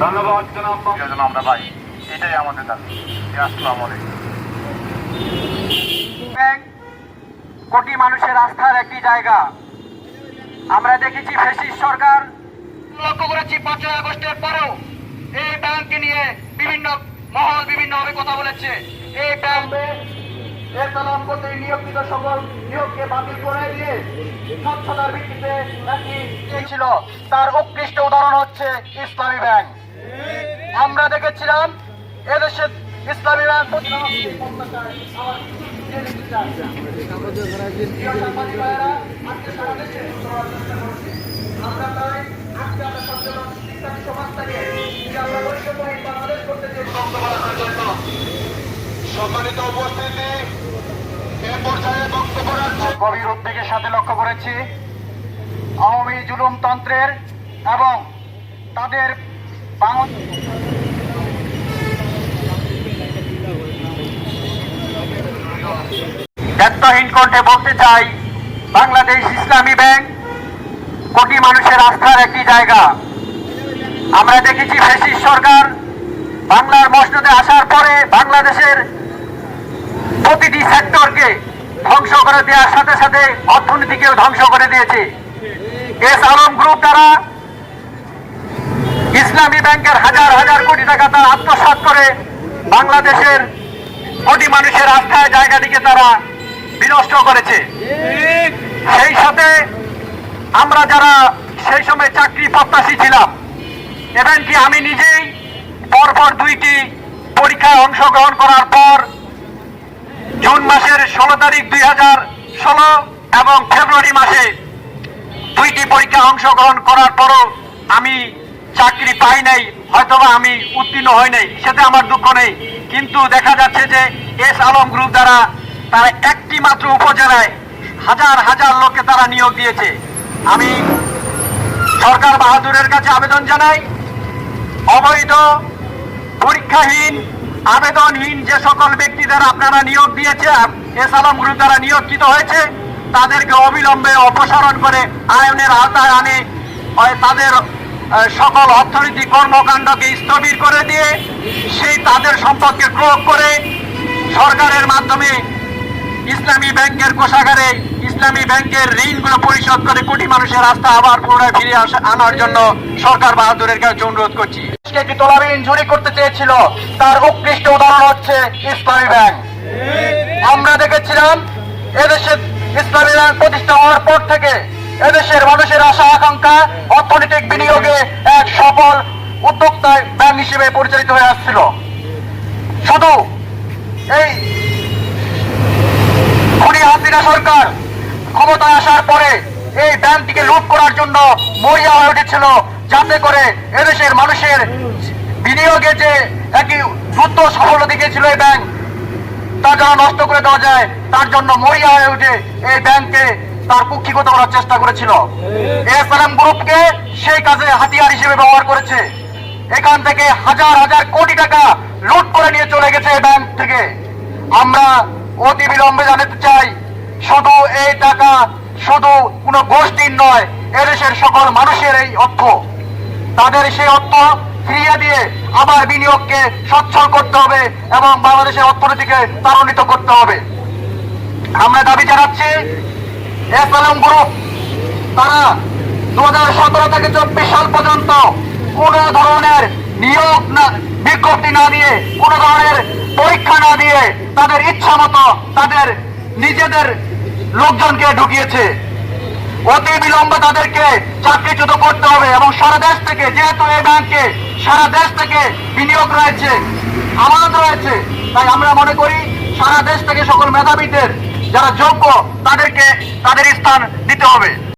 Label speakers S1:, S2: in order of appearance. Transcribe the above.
S1: ধন্যবাদ জনাব আমরা পাই এটাই আমাদের দাবি আসসালামু আলাইকুম
S2: ব্যাংক কোটি মানুষের আস্থার একটি জায়গা। আমরা দেখেছি ফেসিস সরকার লক্ষ্য করেছি পাঁচই আগস্টের পরেও এই ব্যাংককে নিয়ে বিভিন্ন মহল বিভিন্নভাবে কথা বলেছে। এই ব্যাংকে এর তলব করতে নিয়োগিত সকল নিয়োগকে বাতিল করে দিয়ে স্বচ্ছতার ভিত্তিতে একটি ছিল। তার উৎকৃষ্ট উদাহরণ হচ্ছে ইসলামী ব্যাংক। আমরা দেখেছিলাম এদেশে ইসলামী ব্যাংক আমরা
S1: সম্মানিত
S2: উদ্বেগের সাথে লক্ষ্য করেছি, আওয়ামী জুলুমতন্ত্রের এবং তাদের বাংলা ব্যর্থহীন কণ্ঠে বলতে চাই, বাংলাদেশ ইসলামী ব্যাংক কোটি মানুষের আস্থার একটি জায়গা। আমরা দেখেছি ফেসিস সরকার বাংলার মসজিদে আসার পরে বাংলাদেশের প্রতিটি সেক্টরকে ধ্বংস করে দেওয়ার সাথে সাথে অর্থনীতিকেও ধ্বংস করে দিয়েছে। এস আলম গ্রুপ দ্বারা ইসলামী ব্যাংকের হাজার হাজার কোটি টাকা তারা আত্মসাৎ করে বাংলাদেশের কোটি মানুষের আস্থায় জায়গাটিকে তারা বিনষ্ট করেছে। সেই সাথে আমরা যারা সেই সময় চাকরি প্রত্যাশী ছিলাম, এমনকি আমি নিজেই পরপর দুইটি পরীক্ষায় অংশগ্রহণ করার পর জুন মাসের ষোলো তারিখ দুই হাজার ষোলো এবং ফেব্রুয়ারি মাসে দুইটি পরীক্ষা অংশগ্রহণ করার পরও আমি চাকরি পাই নাই, হয়তোবা আমি উত্তীর্ণ হই নাই সেটা আমার দুঃখ নেই। কিন্তু দেখা যাচ্ছে যে এস আলম গ্রুপ দ্বারা তারা একটি মাত্র উপজেলায় হাজার হাজার লোককে তারা নিয়োগ দিয়েছে। আমি সরকার বাহাদুরের কাছে আবেদন জানাই। অবৈধ পরীক্ষাহীন, আবেদনহীন যে সকল ব্যক্তিদের আপনারা নিয়োগ দিয়েছে এস আলম গ্রুপ দ্বারা নিয়োগিত হয়েছে, তাদেরকে অবিলম্বে অপসারণ করে আয়নের আওতায় আনে তাদের সকল অর্থনৈতিক কর্মকাণ্ডকে স্থবির করে দিয়ে, সেই তাদের সম্পর্কে প্রয়োগ করে সরকারের মাধ্যমে ইসলামী ব্যাংকের কোষাগারে ইসলামী ব্যাংকের ঋণগুলো পরিশোধ করে কোটি মানুষের রাস্তা আবার পুনরায় ফিরে আনার জন্য সরকার বাহাদুরের কাছে অনুরোধ করছি। একটি তলাবিহীন ঝুড়ি করতে চেয়েছিল, তার উৎকৃষ্ট উদাহরণ হচ্ছে ইসলামী ব্যাংক। আমরা দেখেছিলাম, এদেশে ইসলামী ব্যাংক প্রতিষ্ঠা হওয়ার পর থেকে এদেশের মানুষের আশা আকাঙ্ক্ষা অর্থনৈতিক বিনিয়োগে এক সফল উদ্যোক্তায় ব্যাংক হিসেবে পরিচালিত হয়ে আসছিল। শুধু এই হাসিনা সরকার। ক্ষমতায় আসার পরে এই ব্যাংকটিকে লুট করার জন্য মরিয়া হয়ে উঠেছিল, যাতে করে এদেশের মানুষের বিনিয়োগে যে একই দ্রুত সফল দিকেছিল এই ব্যাংক, তা যেন নষ্ট করে দেওয়া যায়, তার জন্য মরিয়া হয়ে উঠে এই ব্যাংকে তার কুক্ষিগত করার চেষ্টা করেছিল। এসআরএম গ্রুপকে সেই কাজে হাতিয়ার হিসেবে ব্যবহার করেছে। এখান থেকে হাজার হাজার কোটি টাকা লুট করে নিয়ে চলে গেছে এই ব্যাংক থেকে। আমরা অতি বিলম্বে জানাতে চাই শুধু এই টাকা, শুধু কোনো গোষ্ঠীর নয়, এদেশের সকল মানুষের এই অর্থ। তাদের সেই অর্থ ফিরিয়ে দিয়ে আবার বিনিয়োগকে সচ্ছল করতে হবে এবং বাংলাদেশের অর্থনীতিকে ত্বরান্বিত করতে হবে। আমরা দাবি জানাচ্ছি এসএলএম গ্রুপ, তারা দু হাজার সতেরো থেকে চব্বিশ সাল পর্যন্ত কোন ধরনের নিয়োগ না, বিজ্ঞপ্তি না দিয়ে, কোন ধরনের পরীক্ষা না দিয়ে তাদের ইচ্ছা মতো তাদের নিজেদের লোকজনকে ঢুকিয়েছে। অতি বিলম্ব তাদেরকে চাকরিচ্যুত করতে হবে এবং সারা দেশ থেকে, যেহেতু এই ব্যাংকে সারা দেশ থেকে বিনিয়োগ রয়েছে, আমানত রয়েছে, তাই আমরা মনে করি সারা দেশ থেকে সকল মেধাবীদের যারা যোগ্য, তাদেরকে তাদের স্থান দিতে হবে।